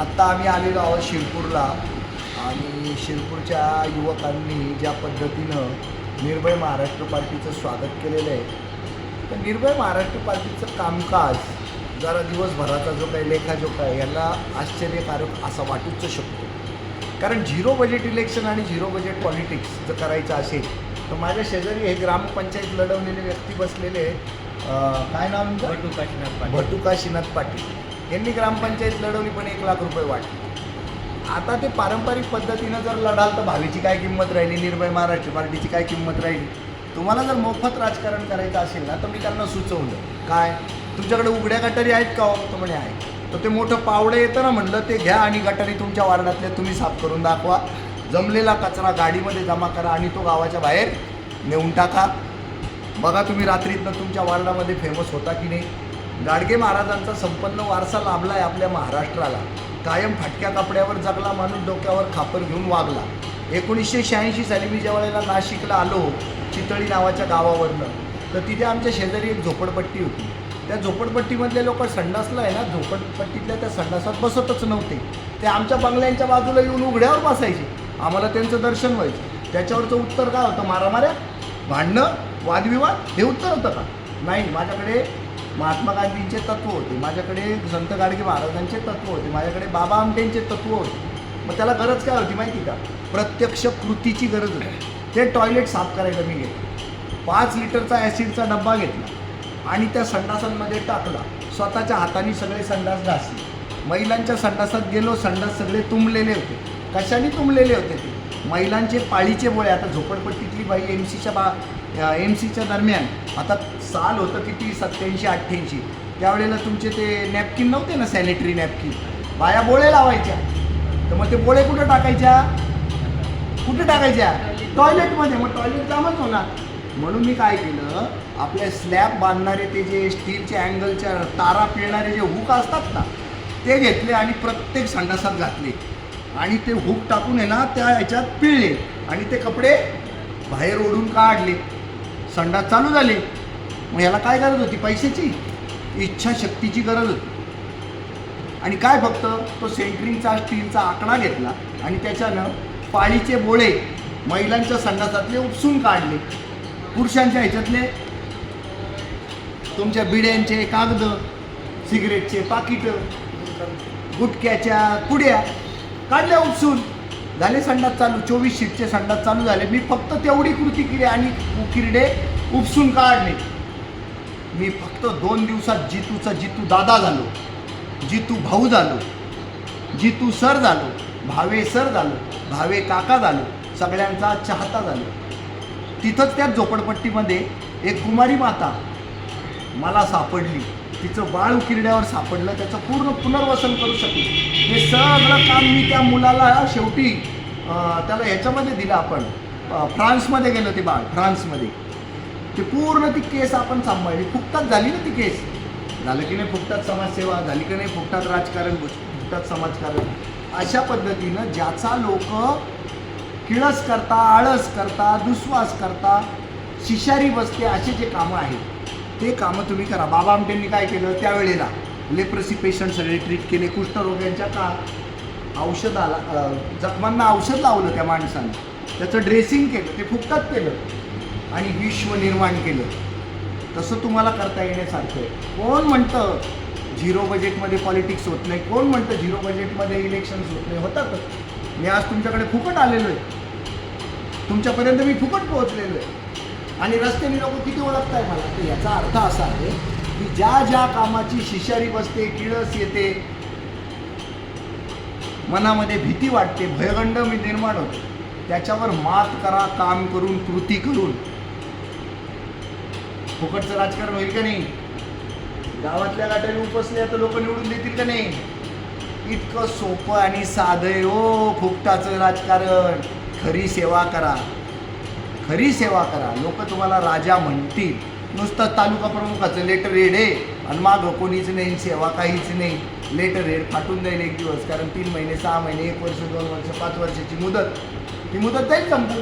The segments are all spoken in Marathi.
आत्ता आम्ही आलेलो आहोत शिरपूरला. आणि शिरपूरच्या युवकांनी ज्या पद्धतीनं निर्भय महाराष्ट्र पार्टीचं स्वागत केलेलं आहे तर निर्भय महाराष्ट्र पार्टीचं कामकाज जरा दिवसभराचा जो काही लेखाजोखा आहे याला आश्चर्यकारक असा वाटूच शकतो. कारण झिरो बजेट इलेक्शन आणि झिरो बजेट पॉलिटिक्स जर करायचं असेल तर माझ्या शेजारी हे ग्रामपंचायत लढवलेले व्यक्ती बसलेले काय नाव तुमचं? भटू काशीनाथ पाटील. भटू काशीनाथ पाटील. यांनी ग्रामपंचायत लढवली पण एक लाख रुपये वाटले. आता ते पारंपरिक पद्धतीनं जर लढाल तर भावीची काय किंमत राहिली? निर्भय महाराष्ट्र पार्टीची काय किंमत राहिली? तुम्हाला जर मोफत राजकारण करायचं असेल ना तर मी त्यांना सुचवलं काय? तुमच्याकडे उघड्या गटारी आहेत का हो? तर म्हणे आहे तर ते मोठं पावडं येतं ना म्हणलं ते घ्या आणि गटारी तुमच्या वार्डातल्या तुम्ही साफ करून दाखवा. जमलेला कचरा गाडीमध्ये जमा करा आणि तो गावाच्या बाहेर नेऊन टाका. बघा तुम्ही रात्रीतनं तुमच्या वार्डामध्ये फेमस होता की नाही. गाडगे महाराजांचा संपन्न वारसा लाभला आहे आपल्या महाराष्ट्राला. कायम फाटक्या कपड्यावर जगला माणूस डोक्यावर खापर घेऊन वागला. एकोणीसशे शहाऐंशी साली मी ज्या वेळेला नाशिकला आलो चितळी नावाच्या गावावरनं तर तिथे आमच्या शेजारी एक झोपडपट्टी होती. त्या झोपडपट्टीमधले लोक संडासला आहे ना झोपडपट्टीतल्या त्या संडासात बसतच नव्हते. ते आमच्या बंगल्यांच्या बाजूला येऊन उघड्यावर बसायचे. आम्हाला त्यांचं दर्शन व्हायचं. त्याच्यावरचं उत्तर काय होतं मारामाऱ्या? भांडणं? वादविवाद? हे उत्तर होतं का? नाही माझ्याकडे महात्मा गांधींचे तत्व होते. माझ्याकडे संत गाडगे महाराजांचे तत्व होते. माझ्याकडे बाबा आमटेंचे तत्व होते. मग त्याला गरज काय होती माहिती का? प्रत्यक्ष कृतीची गरज होती. ते टॉयलेट साफ करायला मी घेतलं पाच लिटरचा ॲसिडचा डब्बा घेतला आणि त्या संडासांमध्ये टाकला. स्वतःच्या हाताने सगळे संडास घासले. महिलांच्या संडासात गेलो. संडास सगळे तुंबलेले होते. कशाने तुंबलेले होते ते? महिलांचे पाळीचे बोळे. आता झोपडपट्टीतली बाई एम सीच्या बा एम सीच्या दरम्यान आता साल होतं किती? सत्याऐंशी अठ्ठ्याऐंशी. त्यावेळेला तुमचे ते नॅपकिन नव्हते ना सॅनिटरी नॅपकिन बाया बोळे लावायच्या. तर मग ते बोळे कुठं टाकायच्या? कुठे टाकायच्या? टॉयलेटमध्ये मग टॉयलेट जामच होणार. म्हणून मी काय केलं आपल्या स्लॅब बांधणारे ते जे स्टीलच्या अँगलच्या तारा पिळणारे जे हुक असतात ना ते घेतले आणि प्रत्येक संडासात घातले. आणि ते हुक टाकून आहे ना त्या ह्याच्यात पिळले. आणि ते कपडे बाहेर ओढून काढले. संडास चालू झाले. मग याला काय गरज होती? पैशाची. इच्छाशक्तीची गरज होती. आणि काय फक्त? तो सेंट्रिंगचा स्टीलचा आकडा घेतला आणि त्याच्यानं पाळीचे बोळे महिलांच्या संडासातले उपसून काढले. पुरुषांच्या ह्याच्यातले. तुमच्या बिड्यांचे कागद सिगरेटचे पाकिटं गुटक्याच्या पुड्या काढल्या उपसून. झाले संडास चालू चोवीस शीटचे संडास चालू झाले. मी फक्त तेवढी कृती केली आणि किरडे उपसून काढले. मी फक्त दोन दिवसात जितूचा जितू दादा झालो जितू भाऊ झालो जितू सर झालो भावे सर झालो भावे काका झालो सगळ्यांचा चाहता झालो. तिथंच त्या झोपडपट्टीमध्ये एक कुमारी माता मला सापडली. तिचं बाळ उकिरड्यावर सापडलं त्याचं पूर्ण पुनर्वसन करू शकलं. हे सगळं काम मी त्या मुलाला शेवटी त्याला ह्याच्यामध्ये दिलं आपण. फ्रान्समध्ये गेलं ते बाळ फ्रान्समध्ये. ते पूर्ण ती केस आपण सांभाळली. फुकटात झाली ना ती केस? झालं की नाही फुकटात समाजसेवा? झाली की नाही फुकटात राजकारण? फुकटात समाजकारण? अशा पद्धतीनं ज्याचा लोक किळस करता आळस करता दुस्वास करता शिशारी बसते असे जे कामं आहेत ते कामं तुम्ही करा. बाबा आमटेंनी काय केलं? त्यावेळेला लेप्रसी पेशंट सगळे ट्रीट केले. कुष्ठरोग्यांच्या का औषधाला आला जखमांना औषध लावलं त्या माणसाने. त्याचं ड्रेसिंग केलं ते फुकटात केलं आणि विश्व निर्माण केलं. तसं तुम्हाला करता येण्यासारखं आहे. कोण म्हणतं झिरो बजेटमध्ये पॉलिटिक्स होत नाही? कोण म्हणतं झिरो बजेटमध्ये इलेक्शन्स होत नाही? होतातच मी आज तुमच्याकडे फुकट आलेलो आहे. तुमच्यापर्यंत मी फुकट पोहोचलेलो आहे. आणि रस्त्याने लोक किती ओळखताय मला? तर याचा अर्थ असा आहे की ज्या ज्या कामाची शिशारी बसते किळस येते मनामध्ये भीती वाटते भयगंड मी निर्माण होतो त्याच्यावर मात करा काम करून कृती करून. फुकटचं राजकारण होईल का नाही? गावातल्या गाठ्याने उपसल्या तर लोक निवडून देतील का नाही? इतकं सोपं आणि साधं हो फुकटाचं राजकारण. खरी सेवा करा. खरी सेवा करा. लोक तुम्हाला राजा म्हणतील. नुसतं तालुका प्रमुखाचं लेटर रेड आहे. आणि मागं कोणीच नाही सेवा काहीच नाही. लेटर रेड फाटून जाईल एक दिवस. कारण तीन महिने सहा महिने एक वर्ष दोन वर्ष पाच वर्षाची मुदत. ती मुदत जाईल संपू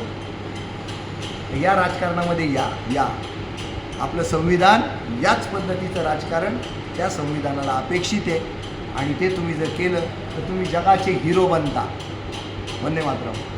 या राजकारणामध्ये या या. आपलं संविधान याच पद्धतीचं राजकारण त्या संविधानाला अपेक्षित आहे. आणि ते तुम्ही जर केलं तर तुम्ही जगाचे हिरो बनता. वंदे मातरम.